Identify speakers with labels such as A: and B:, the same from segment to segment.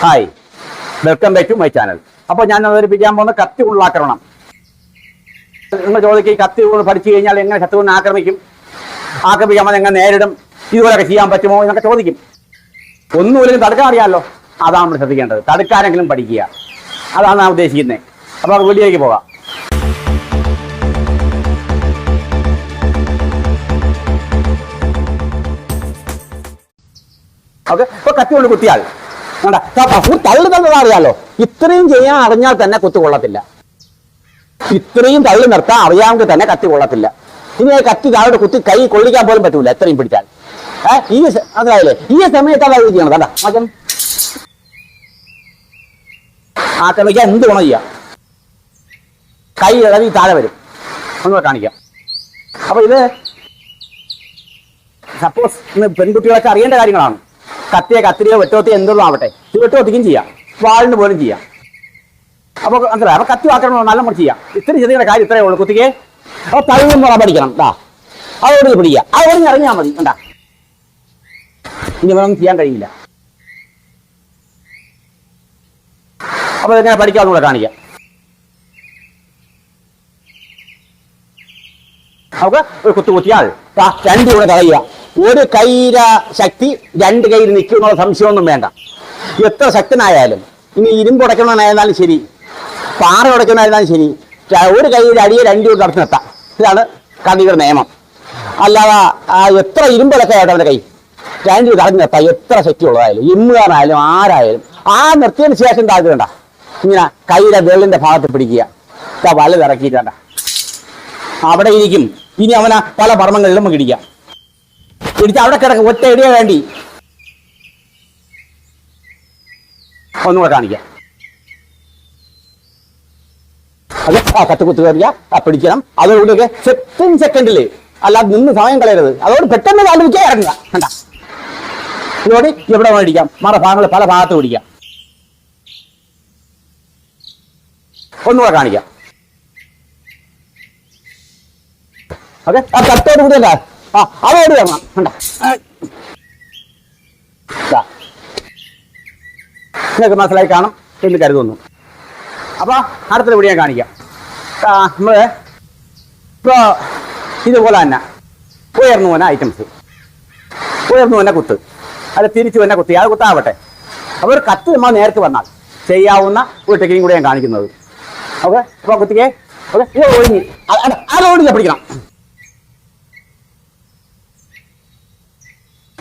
A: Hi welcome back to my channel അപ്പോൾ ഞാൻ അവതരിപ്പിക്കാൻ പോകുന്ന കത്തി ഉള്ളാക്രമണം. നിങ്ങൾ ചോദിക്കും ഈ കത്തി കൊണ്ട് പഠിച്ചു കഴിഞ്ഞാൽ എങ്ങനെ ശത്രു ആക്രമിക്കും? ആക്രമിക്കാൻ എങ്ങനെ നേരിടും? ഇതുപോലൊക്കെ ചെയ്യാൻ പറ്റുമോ എന്നൊക്കെ ചോദിക്കും. ഒന്നുമില്ലെങ്കിൽ തടുക്കാൻ അറിയാമല്ലോ അതാണ് നമ്മൾ ശ്രദ്ധിക്കേണ്ടത്. തടുക്കാനെങ്കിലും പഠിക്കുക. അതാണ് ഞാൻ ഉദ്ദേശിക്കുന്നത്. അപ്പോൾ വീഡിയോയിലേക്ക് പോകാം. ഓക്കെ. ഇപ്പൊ കത്തി കൊണ്ട് കുത്തിയാൽ വേണ്ട തള്ളു തന്നതാ അറിയാലോ. ഇത്രയും ചെയ്യാൻ അറിഞ്ഞാൽ തന്നെ കുത്തു കൊള്ളത്തില്ല. ഇത്രയും തള്ളി നിർത്താൻ അറിയാമെങ്കിൽ തന്നെ കത്തി കൊള്ളത്തില്ല. ഇനി ആ കത്തി താഴോട്ട് കുത്തി കൈ കൊള്ളിക്കാൻ പോലും പറ്റൂല എത്രയും പിടിച്ചാൽ ഈ അതായത് ഈ സമയത്താണ് അത് ചെയ്യണം അതാ മകൻ ആക്രമിക്കാൻ എന്ത് ഗുണം ചെയ്യാം? കൈ ഇളവി താഴെ വരും. ഒന്ന് കാണിക്കാം. അപ്പൊ ഇത് സപ്പോസ് ഇന്ന് പെൺകുട്ടികളൊക്കെ അറിയേണ്ട കാര്യങ്ങളാണ്. കത്തിയോ കത്തിരിയോ വെട്ടുകത്തി എന്തൊന്നും ആവട്ടെ. ഇത് വെട്ടോത്തിക്കും ചെയ്യാം. വാളിന് പോലും ചെയ്യാം. അപ്പോൾ അത്ര അപ്പൊ കത്തി ആക്കണം നല്ല മുറിച്ച് ചെയ്യാം. ഇത്തിരി ചെറിയ കാര്യം ഇത്രയേ ഉള്ളൂ. കുത്തിക്ക്. അപ്പൊ തഴുകും മുറ പഠിക്കണം ദാ. അതോട് പിടിക്കുക. അതോട് ഇറങ്ങിയാൽ മതി. കണ്ടാ. ഇനി ഇവനൊന്നും ചെയ്യാൻ കഴിയില്ല. അപ്പൊ ഇതെങ്ങനെ പഠിക്കാമെന്ന് കൂടെ കാണിക്കാം. നമുക്ക് ഒരു കുത്തു രണ്ട് കൂടെ ഒരു കൈര ശക്തി രണ്ട് കയ്യിൽ നിൽക്കുമെന്നുള്ള സംശയമൊന്നും വേണ്ട. എത്ര ശക്തനായാലും ഇനി ഇരുമ്പ് ഉടയ്ക്കണമെന്നായിരുന്നാലും ശരി പാറ ഉടയ്ക്കണമെന്നായിരുന്നാലും ശരി ഒരു കൈയുടെ അടിയെ രണ്ട് കൂടെ നടത്തി നിർത്താം. ഇതാണ് കടിയുടെ നിയമം. അല്ലാതെ എത്ര ഇരുമ്പ് ആയിട്ട് അവന്റെ കൈ? രണ്ട് തടഞ്ഞു നിർത്താം. എത്ര ശക്തി ഉള്ളതായാലും ഇമ്മുകാരനായാലും ആരായാലും ആ നിർത്തിയതിന് ശേഷം താഴ്ത്തേണ്ട ഇങ്ങനെ കൈയുടെ വെള്ളിന്റെ ഭാഗത്ത് പിടിക്കുക. ദാ വലുത് ഇറക്കിയിട്ടണ്ട അവിടെ ഇരിക്കും. ഇനി അവന പല പർമ്മങ്ങളിലും നമുക്ക് ഇടിക്കാം ഇടിച്ച് അവിടെ കിടക്കും. ഒറ്റ ഇടിയ വേണ്ടി. ഒന്നുകൂടെ കാണിക്കാം. അത് ആ കത്തുകുത്ത് കയറിയ. ആ പിടിക്കണം. അതോടുകൂടിയൊക്കെ സെക്കൻഡ് സെക്കൻഡിൽ അല്ലാതെ നിന്ന് സമയം കളയരുത്. അതോട് പെട്ടെന്ന് ആലോചിക്കാൻ ഇറങ്ങുക. കണ്ട. ഇതോടെ എവിടെ മേടിക്കാം മറ ഭാഗങ്ങൾ പല ഭാഗത്ത് പിടിക്കാം ഒന്നുകൂടെ കാണിക്കാം. ഓക്കെ? ആ കത്തോട് കൂടി അല്ല ആ അതോട് വേണം കണ്ട. നിങ്ങൾക്ക് മനസ്സിലായി കാണും എന്ന് കരുതുന്നു. അപ്പോൾ അടുത്തൊരു വീഡിയോ ഞാൻ കാണിക്കാം. നമ്മൾ ഇപ്പോൾ ഇപ്പൊ ഇതുപോലെ തന്നെ ഉയർന്നു വന്ന ഐറ്റംസ് ഉയർന്നു വന്ന കുത്ത്. അത് തിരിച്ചു വന്ന കുത്തി. അത് കുത്താവട്ടെ. അപ്പോൾ ഒരു കത്ത് നമ്മൾ നേരത്തെ വന്നാൽ ചെയ്യാവുന്ന ഒരു ടെക്നിക്കും കൂടെ ഞാൻ കാണിക്കുന്നത്. ഓക്കെ? അപ്പോൾ കുത്തിക്കേ. ഓക്കെ? ഇത് ഒഴിഞ്ഞ്. അത് അത് അത് ഒഴിഞ്ഞ് പിടിക്കണം.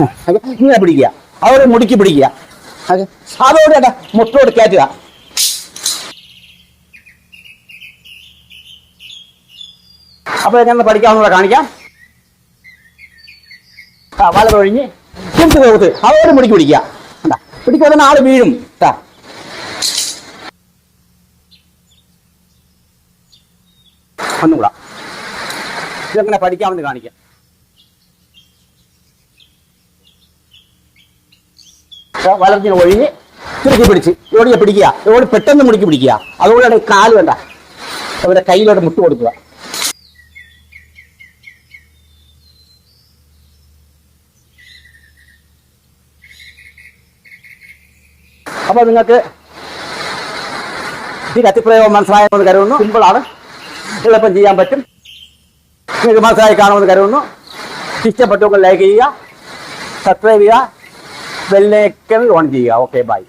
A: ഇങ്ങനെ പിടിക്കുക. അവരെ മുടിക്ക് പിടിക്കുക. അത് അതോടെ ഏട്ടാ മുട്ടോട് കയറ്റുക. അപ്പൊ ഞാൻ പഠിക്കാവുന്നൂടെ കാണിക്കാം. ആ വല ഒഴിഞ്ഞ് തിരിച്ചു പോകത്ത് അതോടെ മുടിക്ക് പിടിക്കുക. പിടിക്കുക തന്നെ ആൾ വീഴും. ട്ടാ. ഒന്നുകൂടാ. ഇതെങ്ങനെ പഠിക്കാമെന്ന് കാണിക്കാം. വളർത്തിന് ഒഴിഞ്ഞ് തിരുക്കി പിടിച്ച്. ഓടിയെ പിടിക്കുക. ഓടി പെട്ടെന്ന് മുടിക്ക് പിടിക്കുക. അതുകൊണ്ടാണ് കാൽ വേണ്ട അവരുടെ കയ്യിലോട്ട് മുട്ട് കൊടുക്കുക. അപ്പൊ നിങ്ങൾക്ക് ഈ കത്തിപ്രയോഗം മനസ്സിലായെന്ന് കരുതുന്നു. സിമ്പിളാണ്. എളുപ്പം ചെയ്യാൻ പറ്റും. നിങ്ങൾക്ക് മനസ്സിലായി കാണുമെന്ന് കരുതുന്നു. ഇഷ്ടപ്പെട്ടവർക്ക് ലൈക്ക് ചെയ്യുക. സബ്സ്ക്രൈബ് ചെയ്യുക. ബെല്ലേക്കൽ ഓൺ ചെയ്യുക ഓക്കെ ബൈ